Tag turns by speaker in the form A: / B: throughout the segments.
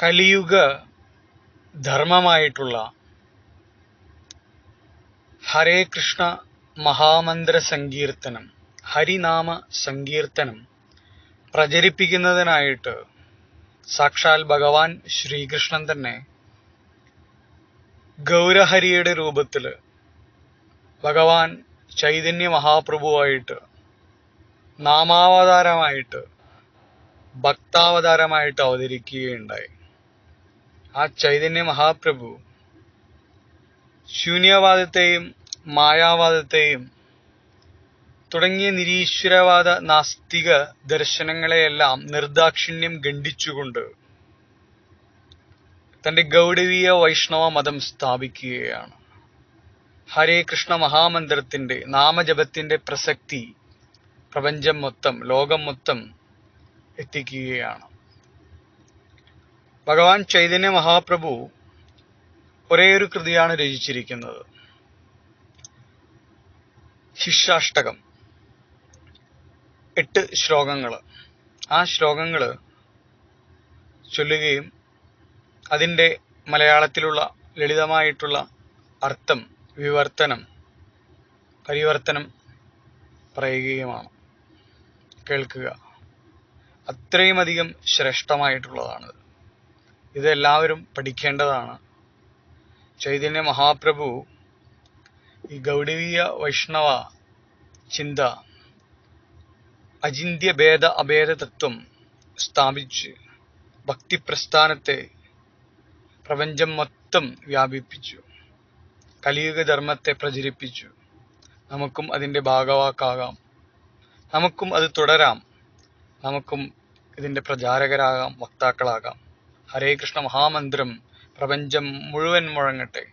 A: കലിയുഗ ധർമ്മമായിട്ടുള്ള ഹരേ കൃഷ്ണ മഹാമന്ത്ര സങ്കീർത്തനം ഹരിനാമ സങ്കീർത്തനം പ്രചരിപ്പിക്കുന്നതിനായിട്ട് സാക്ഷാൽ ഭഗവാൻ ശ്രീകൃഷ്ണൻ തന്നെ ഗൗരഹരിയുടെ രൂപത്തിൽ ഭഗവാൻ ചൈതന്യ മഹാപ്രഭുവായിട്ട് നാമാവതാരമായിട്ട് ഭക്താവതാരമായിട്ട് അവതരിക്കുകയുണ്ടായി. ആ ചൈതന്യ മഹാപ്രഭു ശൂന്യവാദത്തെയും മായാവാദത്തെയും തുടങ്ങിയ നിരീശ്വരവാദ നാസ്തിക ദർശനങ്ങളെയെല്ലാം നിർദാക്ഷിണ്യം ഖണ്ഡിച്ചുകൊണ്ട് തന്റെ ഗൗഡവീയ വൈഷ്ണവ മതം സ്ഥാപിക്കുകയാണ്. ഹരേ കൃഷ്ണ മഹാമന്ത്രത്തിന്റെ നാമജപത്തിന്റെ പ്രസക്തി പ്രപഞ്ചം മൊത്തം ലോകം മൊത്തം എത്തിക്കുകയാണ്. ഭഗവാൻ ചൈതന്യ മഹാപ്രഭു ഒരേ ഒരു കൃതിയാണ് രചിച്ചിരിക്കുന്നത്. ശിഷ്യാഷ്ടകം. എട്ട് ശ്ലോകങ്ങൾ ആ ശ്ലോകങ്ങൾ ചൊല്ലുകയും അതിന്റെ മലയാളത്തിലുള്ള ലളിതമായിട്ടുള്ള അർത്ഥം വിവർത്തനം പരിവർത്തനം പറയുകയുമാണ്. കേൾക്കുക. അത്രയും അധികം ശ്രേഷ്ഠമായിട്ടുള്ളതാണിത്. ഇത് എല്ലാവരും പഠിക്കേണ്ടതാണ്. ചൈതന്യ മഹാപ്രഭു ഈ ഗൗഡവീയ വൈഷ്ണവ ചിന്ത അചിന്ത്യ ഭേദ അഭേദ തത്വം സ്ഥാപിച്ച് ഭക്തിപ്രസ്ഥാനത്തെ പ്രപഞ്ചം മൊത്തം വ്യാപിപ്പിച്ചു. കലിയുഗ ധർമ്മത്തെ പ്രചരിപ്പിച്ചു. നമുക്കും അതിന്റെ ഭാഗവാക്കാകാം. നമുക്കും അത് തുടരാം. നമുക്കും ഇതിന്റെ പ്രചാരകരാകാം വക്താക്കളാകാം. ഹരേ കൃഷ്ണ മഹാമന്ത്രം പ്രപഞ്ചം മുഴുവൻ മുഴങ്ങട്ടെ.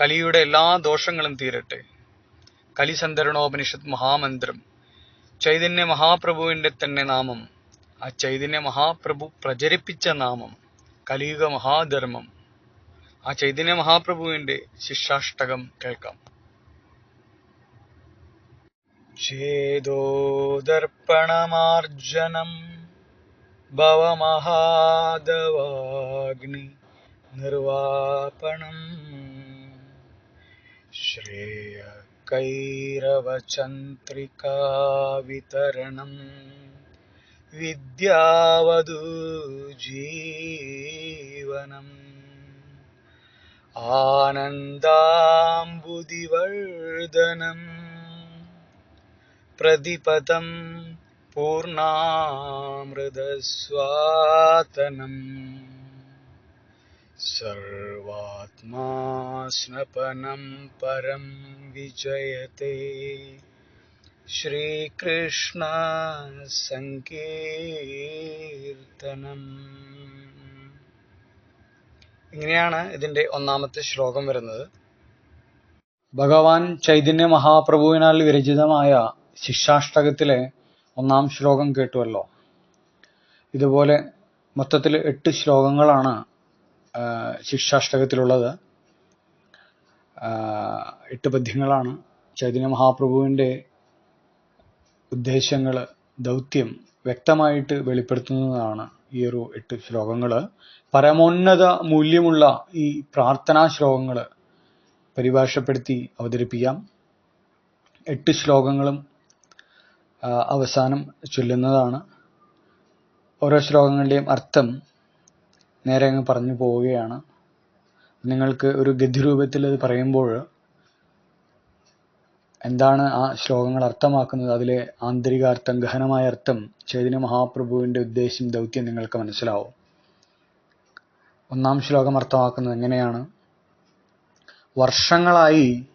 A: കലിയുടെ എല്ലാ ദോഷങ്ങളും തീരട്ടെ. കലിസന്ധരണോപനിഷത്ത് മഹാമന്ത്രം ചൈതന്യ മഹാപ്രഭുവിന്റെ തന്നെ നാമം ആ ചൈതന്യ മഹാപ്രഭു പ്രചരിപ്പിച്ച നാമം കലിയുഗ മഹാധർമ്മം. ആ ചൈതന്യ മഹാപ്രഭുവിന്റെ ശിക്ഷാഷ്ടകം കേൾക്കാം. ചേതോദർപ്പണമാർജനം भवमहादवाग्नि निर्वापणम्। श्रेयकैरवचन्त्रिकावितरणं विद्यावधूजीवनम्। आनन्दाम्बुदिवर्धनम्। प्रतिपदम् പൂർണാമൃതസ്വാതനം സർവാത്മാ സ്നപനം പരം വിജയത്തെ ശ്രീകൃഷ്ണ സങ്കീർത്തനം ഇങ്ങനെയാണ് ഇതിന്റെ ഒന്നാമത്തെ ശ്ലോകം വരുന്നത്. ഭഗവാൻ ചൈതന്യ മഹാപ്രഭുവിനാൽ വിരചിതമായ ശിക്ഷാഷ്ടകത്തിലെ ഒന്നാം ശ്ലോകം കേട്ടുവല്ലോ. ഇതുപോലെ മൊത്തത്തിൽ എട്ട് ശ്ലോകങ്ങളാണ് ശിക്ഷാഷ്ടകത്തിലുള്ളത്. എട്ട് പദ്യങ്ങളാണ്. ചൈതന്യ മഹാപ്രഭുവിന്റെ ഉദ്ദേശങ്ങൾ ദൗത്യം വ്യക്തമായിട്ട് വെളിപ്പെടുത്തുന്നതാണ് ഈ ഒരു എട്ട് ശ്ലോകങ്ങൾ. പരമോന്നത മൂല്യമുള്ള ഈ പ്രാർത്ഥനാ ശ്ലോകങ്ങൾ പരിഭാഷപ്പെടുത്തി അവതരിപ്പിക്കാം. എട്ട് ശ്ലോകങ്ങളും അവസാനം ചൊല്ലുന്നതാണ്. ഓരോ ശ്ലോകങ്ങളുടെയും അർത്ഥം നേരെ അങ്ങ് പറഞ്ഞു പോവുകയാണ്. നിങ്ങൾക്ക് ഒരു ഗദ്യരൂപത്തിൽ അത് പറയുമ്പോൾ എന്താണ് ആ ശ്ലോകങ്ങൾ അർത്ഥമാക്കുന്നത്? അതിലെ ആന്തരികാർത്ഥം ഗഹനമായ അർത്ഥം ചൈതന്യ മഹാപ്രഭുവിന്റെ ഉദ്ദേശം ദൗത്യം നിങ്ങൾക്ക് മനസ്സിലാവും. ഒന്നാം ശ്ലോകം അർത്ഥമാക്കുന്നത് എങ്ങനെയാണ്? വർഷങ്ങളായി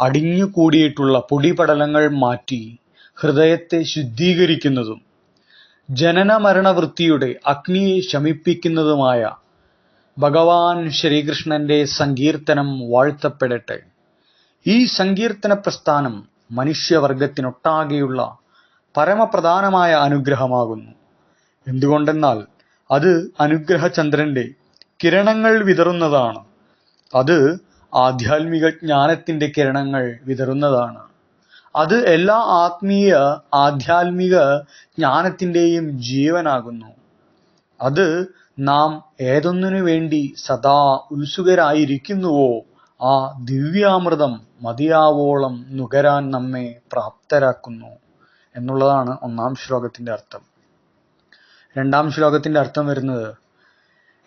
A: അടിഞ്ഞുകൂടിയിട്ടുള്ള പൊടിപടലങ്ങൾ മാറ്റി ഹൃദയത്തെ ശുദ്ധീകരിക്കുന്നതും ജനന മരണവൃത്തിയുടെ അഗ്നിയെ ശമിപ്പിക്കുന്നതുമായ ഭഗവാൻ ശ്രീകൃഷ്ണന്റെ സങ്കീർത്തനം വാഴ്ത്തപ്പെടട്ടെ. ഈ സങ്കീർത്തന പ്രസ്ഥാനം മനുഷ്യവർഗത്തിനൊട്ടാകെയുള്ള പരമപ്രധാനമായ അനുഗ്രഹമാകുന്നു. എന്തുകൊണ്ടെന്നാൽ അത് അനുഗ്രഹചന്ദ്രന്റെ കിരണങ്ങൾ വിതറുന്നതാണ്. അത് ആധ്യാത്മിക ജ്ഞാനത്തിന്റെ കിരണങ്ങൾ വിതറുന്നതാണ്. അത് എല്ലാ ആത്മീയ ആധ്യാത്മിക ജ്ഞാനത്തിന്റെയും ജീവനാകുന്നു. അത് നാം ഏതൊന്നിനു വേണ്ടി സദാ ഉത്സുകരായിരിക്കുന്നുവോ ആ ദിവ്യാമൃതം മതിയാവോളം നുകരാൻ നമ്മെ പ്രാപ്തരാക്കുന്നു എന്നുള്ളതാണ് ഒന്നാം ശ്ലോകത്തിന്റെ അർത്ഥം. രണ്ടാം ശ്ലോകത്തിന്റെ അർത്ഥം വരുന്നത്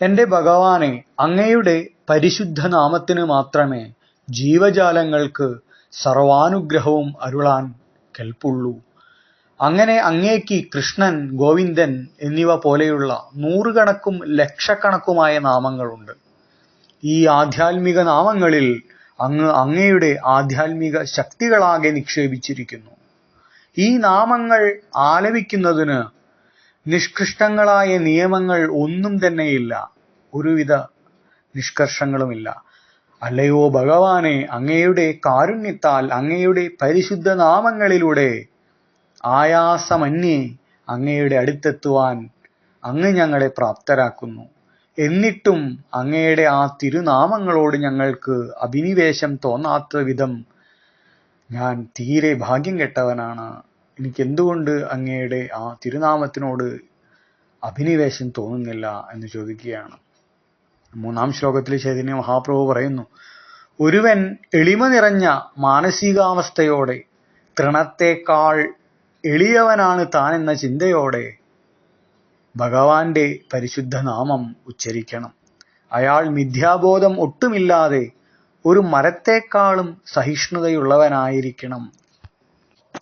A: എന്റെ ഭഗവാനെ അങ്ങയുടെ പരിശുദ്ധ നാമത്തിന് മാത്രമേ ജീവജാലങ്ങൾക്ക് സർവാനുഗ്രഹവും അരുളാൻ കെൽപ്പുള്ളൂ. അങ്ങനെ അങ്ങേക്ക് കൃഷ്ണൻ ഗോവിന്ദൻ എന്നിവ പോലെയുള്ള നൂറുകണക്കും ലക്ഷക്കണക്കുമായ നാമങ്ങളുണ്ട്. ഈ ആധ്യാത്മിക നാമങ്ങളിൽ അങ്ങ് അങ്ങയുടെ ആധ്യാത്മിക ശക്തികളാകെ നിക്ഷേപിച്ചിരിക്കുന്നു. ഈ നാമങ്ങൾ ആലപിക്കുന്നതിന് നിഷ്കൃഷ്ടങ്ങളായ നിയമങ്ങൾ ഒന്നും തന്നെയില്ല. ഒരുവിധ നിഷ്കർഷങ്ങളുമില്ല. അല്ലയോ ഭഗവാനെ അങ്ങയുടെ കാരുണ്യത്താൽ അങ്ങയുടെ പരിശുദ്ധ നാമങ്ങളിലൂടെ. ആയാസമന്യേ അങ്ങയുടെ അടുത്തെത്തുവാൻ അങ്ങ് ഞങ്ങളെ പ്രാപ്തരാക്കുന്നു. എന്നിട്ടും അങ്ങയുടെ ആ തിരുനാമങ്ങളോട് ഞങ്ങൾക്ക് അഭിനിവേശം തോന്നാത്ത വിധം ഞാൻ തീരെ ഭാഗ്യം കെട്ടവനാണ്. എനിക്ക് എന്തുകൊണ്ട് അങ്ങയുടെ ആ തിരുനാമത്തിനോട് അഭിനിവേശം തോന്നുന്നില്ല എന്ന് ചോദിക്കുകയാണ്. മൂന്നാം ശ്ലോകത്തിൽ ചൈതന്യ മഹാപ്രഭു പറയുന്നു ഒരുവൻ എളിമ നിറഞ്ഞ മാനസികാവസ്ഥയോടെ തൃണത്തേക്കാൾ എളിയവനാണ് താൻ എന്ന ചിന്തയോടെ ഭഗവാന്റെ പരിശുദ്ധ നാമം ഉച്ചരിക്കണം. അയാൾ മിഥ്യാബോധം ഒട്ടുമില്ലാതെ ഒരു മരത്തേക്കാളും സഹിഷ്ണുതയുള്ളവനായിരിക്കണം.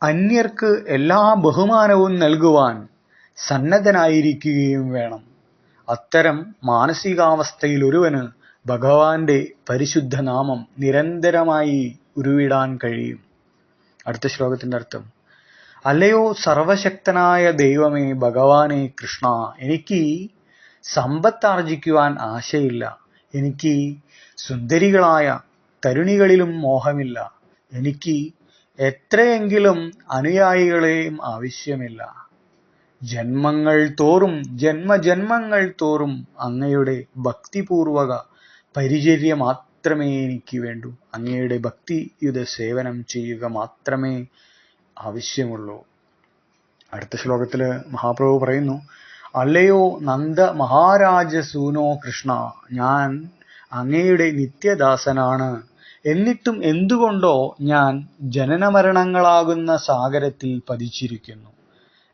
A: അന്യർക്ക് എല്ലാ ബഹുമാനവും നൽകുവാൻ സന്നദ്ധനായിരിക്കുകയും വേണം. അത്തരം മാനസികാവസ്ഥയിൽ ഒരുവന് ഭഗവാന്റെ പരിശുദ്ധ നാമം നിരന്തരമായി ഉരുവിടാൻ കഴിയും. അടുത്ത ശ്ലോകത്തിന്റെ അർത്ഥം. അല്ലയോ സർവശക്തനായ ദൈവമേ ഭഗവാനെ കൃഷ്ണ എനിക്ക് സമ്പത്ത് ആർജിക്കുവാൻ ആശയില്ല. എനിക്ക് സുന്ദരികളായ തരുണികളിലും മോഹമില്ല. എനിക്ക് എത്രയെങ്കിലും അനുയായികളെയും ആവശ്യമില്ല. ജന്മങ്ങൾ തോറും ജന്മജന്മങ്ങൾ തോറും അങ്ങയുടെ ഭക്തിപൂർവക പരിചര്യ മാത്രമേ എനിക്ക് വേണ്ടൂ. അങ്ങയുടെ ഭക്തിയുത സേവനം ചെയ്യുക മാത്രമേ ആവശ്യമുള്ളൂ. അടുത്ത ശ്ലോകത്തിൽ മഹാപ്രഭു പറയുന്നു അല്ലയോ നന്ദ മഹാരാജസൂനോ കൃഷ്ണ ഞാൻ അങ്ങയുടെ നിത്യദാസനാണ്. എന്നിട്ടും എന്തുകൊണ്ടോ ഞാൻ ജനനമരണങ്ങളാകുന്ന സാഗരത്തിൽ പതിച്ചിരിക്കുന്നു.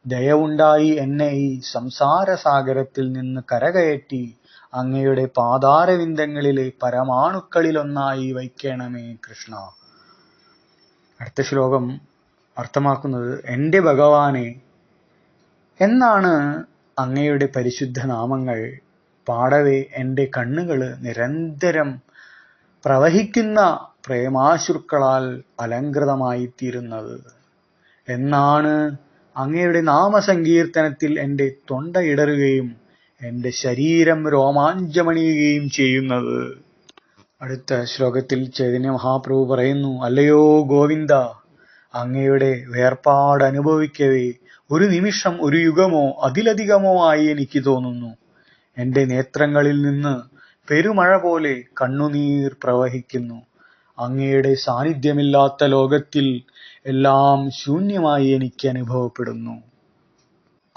A: ദയവുണ്ടായി എന്നെ ഈ സംസാരസാഗരത്തിൽ നിന്ന് കരകയറ്റി അങ്ങയുടെ പാതാരവിന്ദങ്ങളിലെ പരമാണുക്കളിലൊന്നായി വയ്ക്കണമേ കൃഷ്ണ. അടുത്ത ശ്ലോകം അർത്ഥമാക്കുന്നത് എന്റെ ഭഗവാനെ എന്നാണ് അങ്ങയുടെ പരിശുദ്ധ നാമങ്ങൾ. പാടവേ എന്റെ കണ്ണുകൾ നിരന്തരം പ്രവഹിക്കുന്ന പ്രേമാശുക്കളാൽ അലങ്കൃതമായി തീരുന്നത് എന്നാണ് അങ്ങയുടെ നാമസങ്കീർത്തനത്തിൽ എന്റെ തൊണ്ട ഇടറുകയും എന്റെ ശരീരം രോമാഞ്ചമണിയുകയും ചെയ്യുന്നത്. അടുത്ത ശ്ലോകത്തിൽ ചൈതന്യ മഹാപ്രഭു പറയുന്നു അല്ലയോ ഗോവിന്ദ അങ്ങയുടെ വേർപാട് അനുഭവിക്കവേ. ഒരു നിമിഷം ഒരു യുഗമോ അതിലധികമോ ആയി എനിക്ക് തോന്നുന്നു. എന്റെ നേത്രങ്ങളിൽ നിന്ന് പെരുമഴ പോലെ കണ്ണുനീർ പ്രവഹിക്കുന്നു. അങ്ങയുടെ സാന്നിധ്യമില്ലാത്ത ലോകത്തിൽ എല്ലാം ശൂന്യമായി എനിക്ക് അനുഭവപ്പെടുന്നു.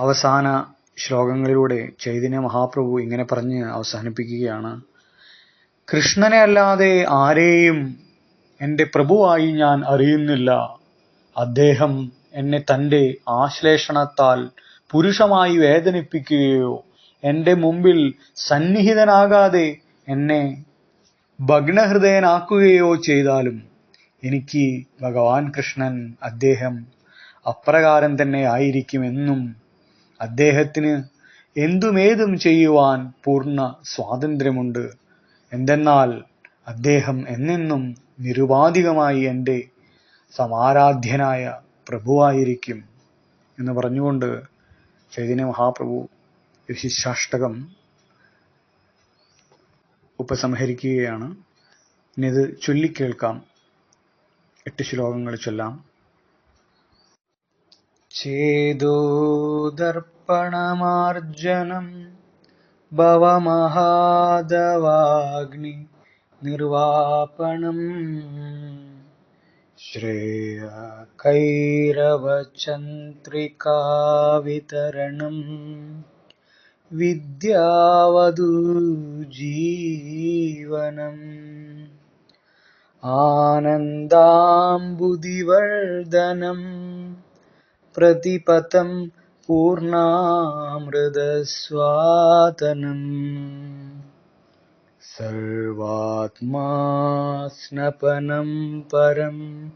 A: അവസാന ശ്ലോകങ്ങളിലൂടെ ചൈതന്യ മഹാപ്രഭു ഇങ്ങനെ പറഞ്ഞ് അവസാനിപ്പിക്കുകയാണ്. കൃഷ്ണനെ അല്ലാതെ ആരെയും എന്റെ പ്രഭുവായി ഞാൻ അറിയുന്നില്ല. അദ്ദേഹം എന്നെ തന്റെ ആശ്ലേഷണത്താൽ പുരുഷമായി വേദനിപ്പിക്കുകയോ എന്റെ മുമ്പിൽ സന്നിഹിതനാകാതെ എന്നെ ഭഗ്നഹൃദയനാക്കുകയോ ചെയ്താലും എനിക്ക് ഭഗവാൻ കൃഷ്ണൻ അദ്ദേഹം അപ്രകാരം തന്നെ ആയിരിക്കുമെന്നും അദ്ദേഹത്തിന് എന്തുമേതും ചെയ്യുവാൻ പൂർണ സ്വാതന്ത്ര്യമുണ്ട്. എന്തെന്നാൽ അദ്ദേഹം എന്നെന്നും നിരുപാധികമായി എന്റെ സമാരാധ്യനായ പ്രഭുവായിരിക്കും എന്ന് പറഞ്ഞുകൊണ്ട് ചൈതന്യ മഹാപ്രഭു വിശിഷ്ടാഷ്ടകം ഉപസംഹരിക്കുകയാണ്. ഇനി ഇത് ചൊല്ലിക്കേൾക്കാം. എട്ട് ശ്ലോകങ്ങൾ ചൊല്ലാം. ചേതോദർപ്പണമാർജനം ഭവമഹാദവാഗ്നി നിർവാപണം. ശ്രേയകൈരവചന്ദ്രികാവിതരണം विद्यावधूजीवनम् आनन्दाम्बुदिवर्धनं प्रतिपथं पूर्णामृदस्वातनम्। सर्वात्मा स्नपनं परं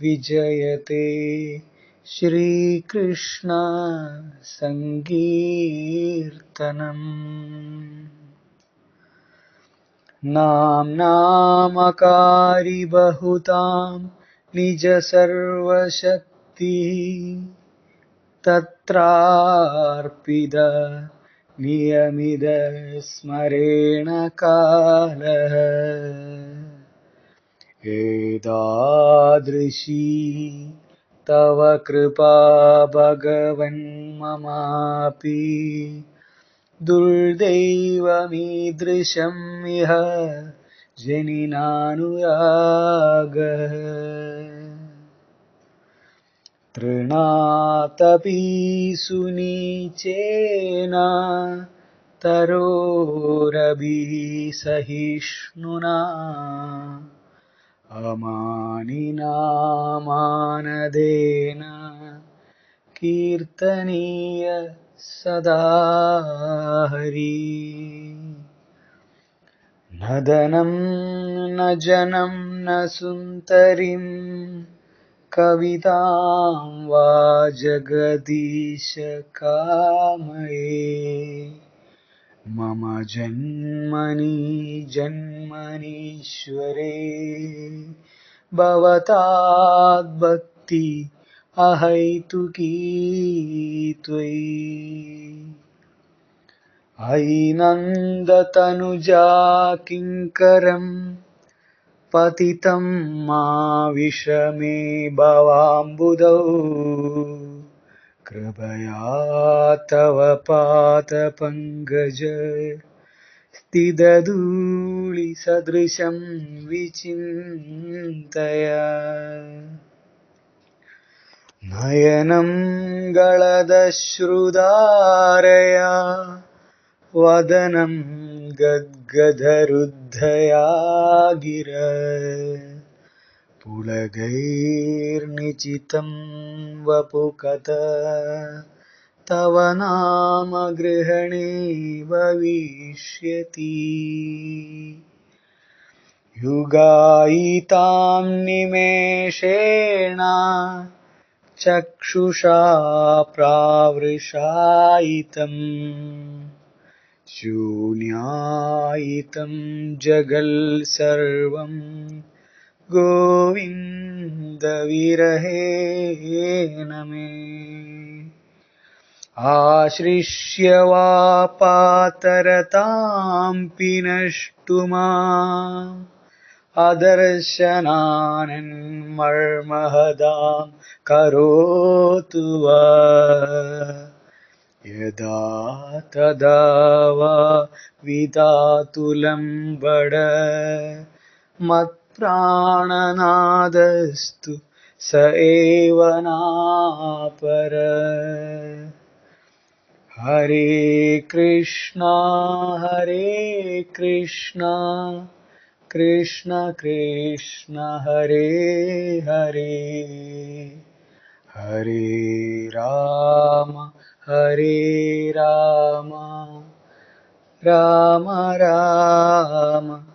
A: विजयते। श्रीकृष्णसङ्गीर्तनम् नाम्नामकारि बहुतां निजसर्वशक्तिः तत्रार्पिद नियमिदस्मरेण कालः। एतादृशी तव कृपा भगवन्ममापि दुर्दैवमीदृशम् इह जनिनानुरागः। तृणातपि सुनीचेन तरोरभिः सहिष्णुना अमानिना मानदेन कीर्तनीय सदा हरि। न धनं न जनं न सुन्दरीं कवितां वा जगदीश कामये मम जन्मनि जन्मनीश्वरे भवताद्भक्ति अहैतुकी त्वयि। अयि नन्दतनुजा किङ्करम् पतितं मा विषमे भवाम्बुदौ कृपया तव पादपङ्कज स्थितधूलिसदृशं विचिन्तय। नयनं गलदश्रुधारया वदनं गद्गदरुद्धया गिर पुलगैर्निचितं वपुकत। तव नाम गृहणे भविष्यति युगायितां निमेषेण चक्षुषा प्रावृषायितम्। शून्यायितं जगल् सर्वं गोविन्दविरहेण मे आश्रिष्य वा पातरतां पिनष्टुमा अदर्शनानन्मर्महदां करोतु वा। यदा तदा वा विधातुलं बड मत्प्राणनादस्तु स एव नापर। हरे कृष्णा हरे कृष्णा कृष्ण कृष्ण हरे हरे। हरे राम हरे राम राम राम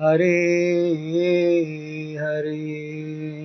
A: हरे हरे।